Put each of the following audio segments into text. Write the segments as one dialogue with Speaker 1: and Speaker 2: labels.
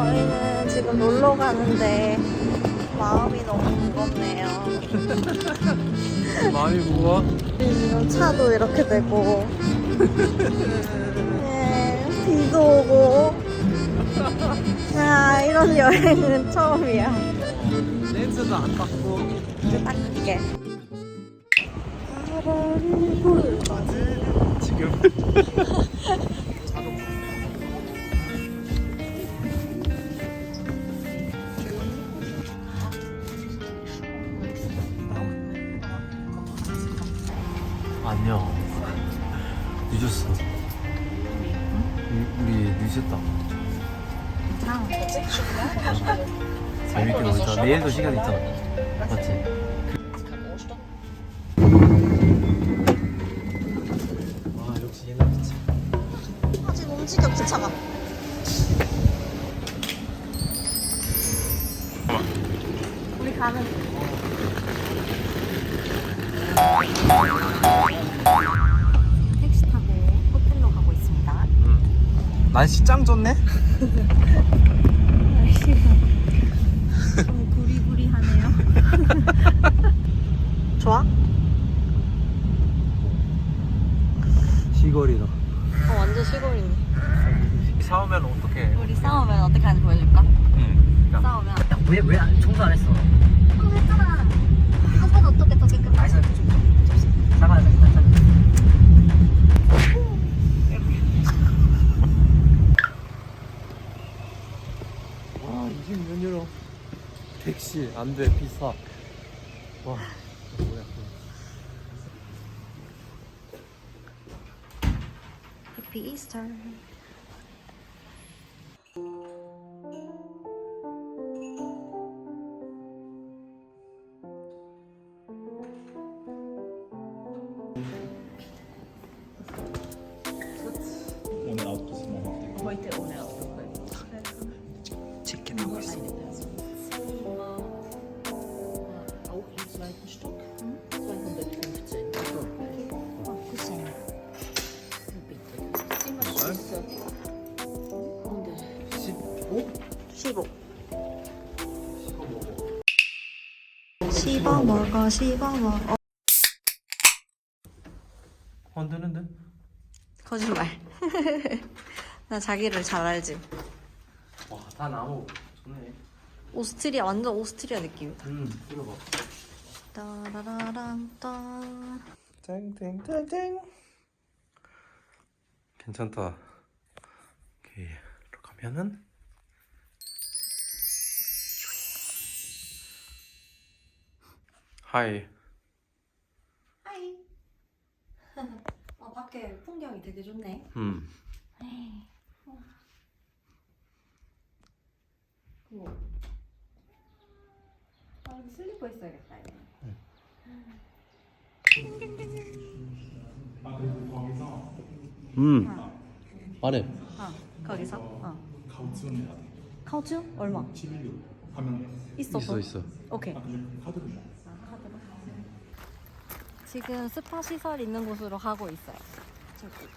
Speaker 1: 저희는 지금 놀러 가는데 마음이 너무 무겁네요.
Speaker 2: 많이 무거워?
Speaker 1: 지금 차도 이렇게 되고, 예, 비도 오고. 아, 이런 여행은 처음이야.
Speaker 2: 렌즈도 안 닦고
Speaker 1: 이제 닦을게.
Speaker 2: 지금 늦었어. 우리, 우리 늦었다. 재밌게 놀자. 내일도 시간 있잖아. 맞지? 와 역시 옛날 기차.
Speaker 1: 아직 움직여, 기차가. 우리 가는
Speaker 2: 날씨 짱 좋네
Speaker 1: 날씨가 좀 구리구리하네요. 좋아?
Speaker 2: 안돼 비싸. 와 뭐야
Speaker 1: 해피 씹어 먹어, 씹어 먹어.
Speaker 2: 흔드는데?
Speaker 1: 거짓말. 나 자기를 잘 알지.
Speaker 2: 와 다 나무 좋네
Speaker 1: 오스트리아 완전 오스트리아 느낌이다.
Speaker 2: 응 들어봐
Speaker 1: 따라라란 따.
Speaker 2: 땡땡땡땡 괜찮다 오케이 이렇게 가면은 하이
Speaker 1: 하이. 아 밖에 풍경이 되게 좋네.
Speaker 2: 음.
Speaker 1: 아 여기 슬리퍼 있어야겠다 이거.
Speaker 2: 음. 말해
Speaker 1: 어 거기서. 어. 돼. 카우츠 얼마? 11유로. 하면 있어.
Speaker 2: 있어 있어
Speaker 1: 오케이. 아, 카드로. 지금 스파 시설 있는 곳으로 가고 있어요. 저기.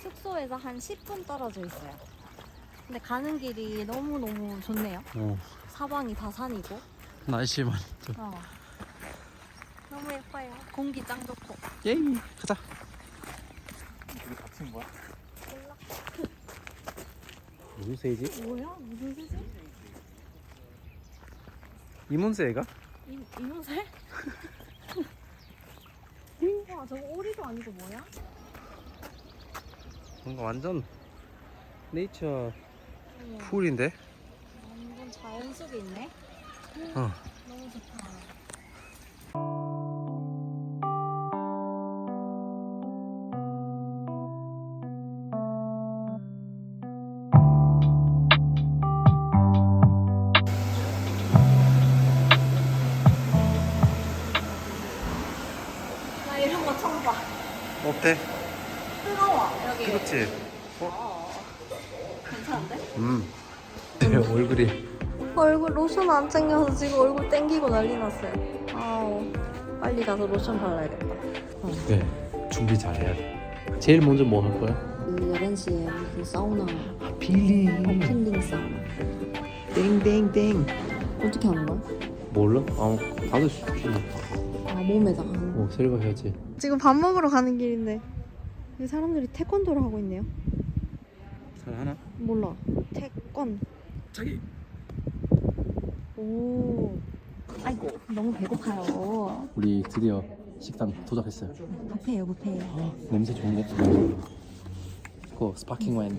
Speaker 1: 숙소에서 한 10분 떨어져 있어요. 근데 가는 길이 너무 너무 좋네요.
Speaker 2: 어
Speaker 1: 사방이 다 산이고.
Speaker 2: 날씨만 좀
Speaker 1: 어. 너무 예뻐요. 공기 짱 좋고.
Speaker 2: 예이 가자 무슨 새지?
Speaker 1: 뭐야? 무슨 새지?
Speaker 2: 이문새가?
Speaker 1: 이, 이문새? 와 저거 오리도 아니고 뭐야?
Speaker 2: 뭔가 완전 네이처 풀인데?
Speaker 1: 완전 자연 속에 있네.
Speaker 2: 어.
Speaker 1: 너무 좋다.
Speaker 2: 어때?
Speaker 1: 뜨거워 여기.
Speaker 2: 그렇지?
Speaker 1: 어. 괜찮은데?
Speaker 2: 음 얼굴이
Speaker 1: 얼굴 로션 안 챙겨서 지금 얼굴 땡기고 난리 났어요. 아우 빨리 가서 로션 발라야겠다.
Speaker 2: 네 준비 잘해야 돼 제일 먼저 뭐 할 거야?
Speaker 3: 그 11시에 무슨 사우나 어,
Speaker 2: 필링.
Speaker 3: 힐링 사우나
Speaker 2: 땡땡땡.
Speaker 3: 어떻게 하는 거야?
Speaker 2: 몰라? 아, 가도 쉽지.
Speaker 3: 아 몸에다가 하는 거
Speaker 2: 어, 셀바 해야지.
Speaker 1: 지금 밥 먹으러 가는 길인데 이 사람들이 태권도를 하고 있네요.
Speaker 2: 잘 하나?
Speaker 1: 몰라. 태권.
Speaker 2: 자기.
Speaker 1: 오. 아이고 너무 배고파요.
Speaker 2: 우리 드디어 식당 도착했어요.
Speaker 1: 뷔페예요 뷔페.
Speaker 2: 냄새 좋은 거. 그거 스파킹 와인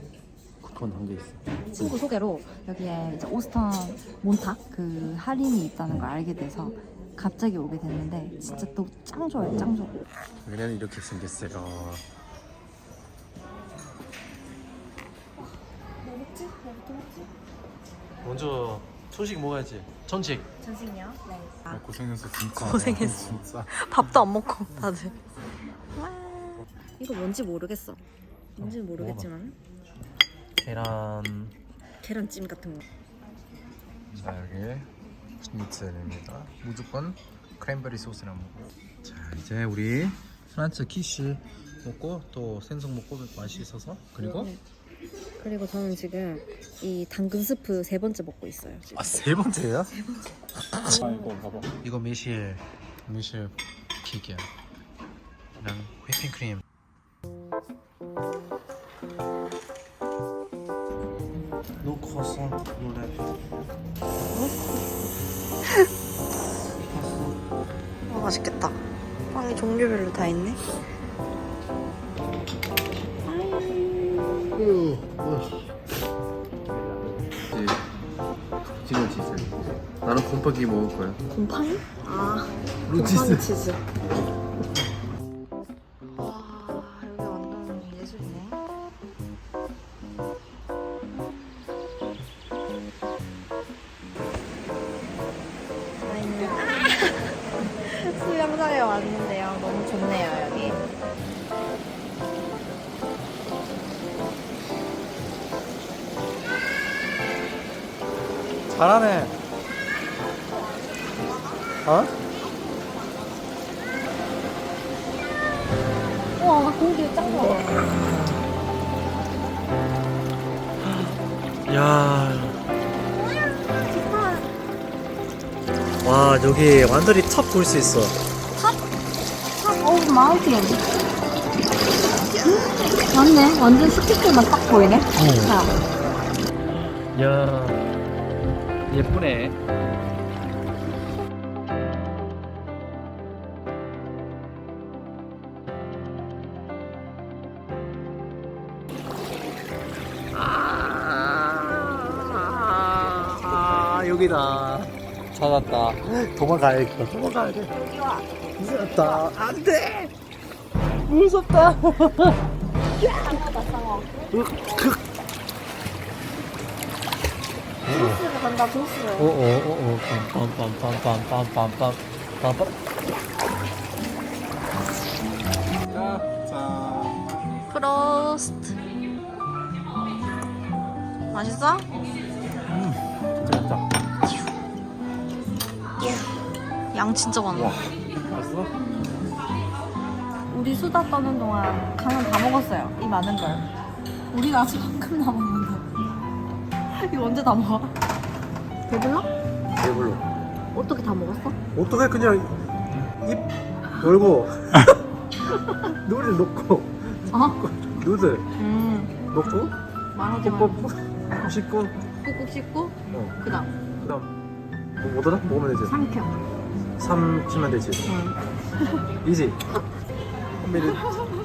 Speaker 2: 쿠폰 한 개 있어.
Speaker 3: 친구 소개로 여기에 이제 오스턴 몬탁 그 할인이 있다는 걸 알게 돼서 갑자기 오게 됐는데 진짜 또 짱 좋아요 짱 좋아
Speaker 2: 여기는 이렇게 생겼어요. 먼저 초식 먹어야지. 전식.
Speaker 1: 전식이요? 네.
Speaker 4: 고생했어 진짜
Speaker 1: 고생했어.
Speaker 4: 진짜
Speaker 1: 밥도 안 먹고 다들. 와. 이거 뭔지 모르겠어. 뭔지는 모르겠지만
Speaker 2: 계란.
Speaker 1: 계란찜 같은 거.
Speaker 4: 자 여기 슈니첼입니다 무조건 크랜베리 소스랑 먹고
Speaker 2: 자 이제 우리 프란츠 키쉬 먹고 또 생선 먹고 맛있어서 그리고
Speaker 1: 네. 그리고 저는 지금 이 당근 스프 세 번째 먹고 있어요.
Speaker 2: 아세 번째야?
Speaker 4: 아 이거 봐봐
Speaker 2: 이거 미실 미실 케이크야. 랑 휘핑 크림. 노 croissant, no lait.
Speaker 1: 아, 맛있겠다. 빵이 종류별로 다 있네.
Speaker 2: 지금 치즈. 나는 곰팡이 먹을 거야.
Speaker 1: 곰팡이? 아. 곰팡이 치즈. 왔는데요. 너무 좋네요, 여기.
Speaker 2: 잘하네. 어?
Speaker 1: 우와, 공기 짱 좋아.
Speaker 2: 야. 와 여기 완전히 탑 볼 수 있어.
Speaker 3: 어 마운틴 맞네. 완전 스티커만 딱 보이네. 자.
Speaker 2: 야 예쁘네. 아, 여기다. 찾았다. 도망가야겠다. 도망가야 돼. 무섭다. 안 돼. 무섭다.
Speaker 1: 조스를 간다, 조스.
Speaker 2: 오오오오 빰빰빰빰빰빰빰빰 빰빰
Speaker 4: 자
Speaker 1: 프로스트. 맛있어?
Speaker 2: 됐다
Speaker 1: 양 진짜 많아.
Speaker 2: 맛있어?
Speaker 3: 우리 수다 떠는 동안 가면 다 먹었어요 이 많은 걸. 우리가 아직 한금 남았는데. 이거 언제 다 먹어?
Speaker 1: 배불러?
Speaker 2: 배불러.
Speaker 1: 어떻게 다 먹었어?
Speaker 2: 어떻게 그냥 입 열고 누들 넣고.
Speaker 3: 어?
Speaker 2: 누들.
Speaker 3: 음.
Speaker 2: 넣고?
Speaker 3: 말하지 마
Speaker 2: 뽀뽀 씻고?
Speaker 3: 꾹꾹 씻고?
Speaker 2: 어.
Speaker 3: 그 다음.
Speaker 2: 그다음. 뭐 뭐더라? 먹으면 되지.
Speaker 3: 삼켜
Speaker 2: 삼 치면 되지?
Speaker 3: 응.
Speaker 2: 이지? 한미리.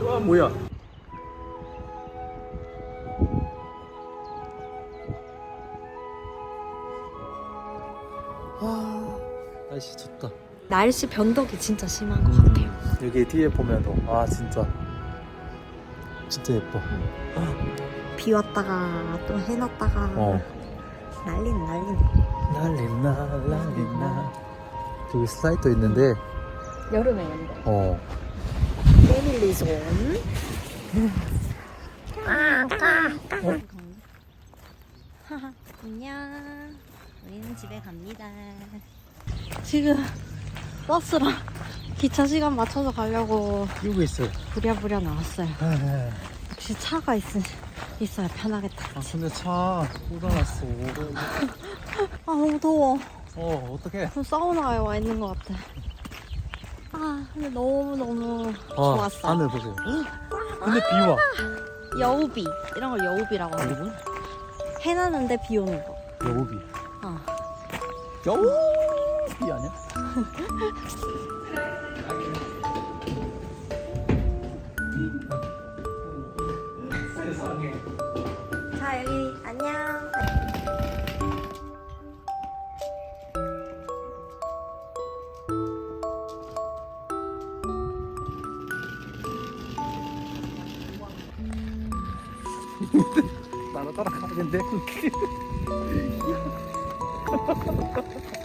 Speaker 2: 와 뭐야? 와 날씨 좋다.
Speaker 1: 날씨 변덕이 진짜 심한 것 같아요.
Speaker 2: 여기 뒤에 보면도 아 진짜. 진짜 예뻐.
Speaker 1: 비 왔다가 또 해놨다가
Speaker 2: 어.
Speaker 1: 난리는 난리네.
Speaker 2: 난리 나 난리 나 저기 슬라이더 있는데
Speaker 1: 여름에 연다.
Speaker 2: 어
Speaker 1: 패밀리 존. 안녕. 우리는 집에 갑니다. 지금 버스랑 기차 시간 맞춰서 가려고
Speaker 2: 이거 있어
Speaker 1: 부랴부랴 나왔어요. 역시 차가 있, 있어야 편하겠다.
Speaker 2: 아 근데 차 고장났어
Speaker 1: 아, 너무 더워.
Speaker 2: 어 어떡해
Speaker 1: 좀 사우나에 와 있는 것 같아. 아, 근데 너무너무 좋았어.
Speaker 2: 하늘 보세요 근데 비 와
Speaker 1: 여우비. 이런 걸 여우비라고 하는
Speaker 2: 그리고
Speaker 1: 해놨는데 비 오는 거.
Speaker 2: 여우비
Speaker 1: 어.
Speaker 2: 여우비 아니야? 따라가야겠는데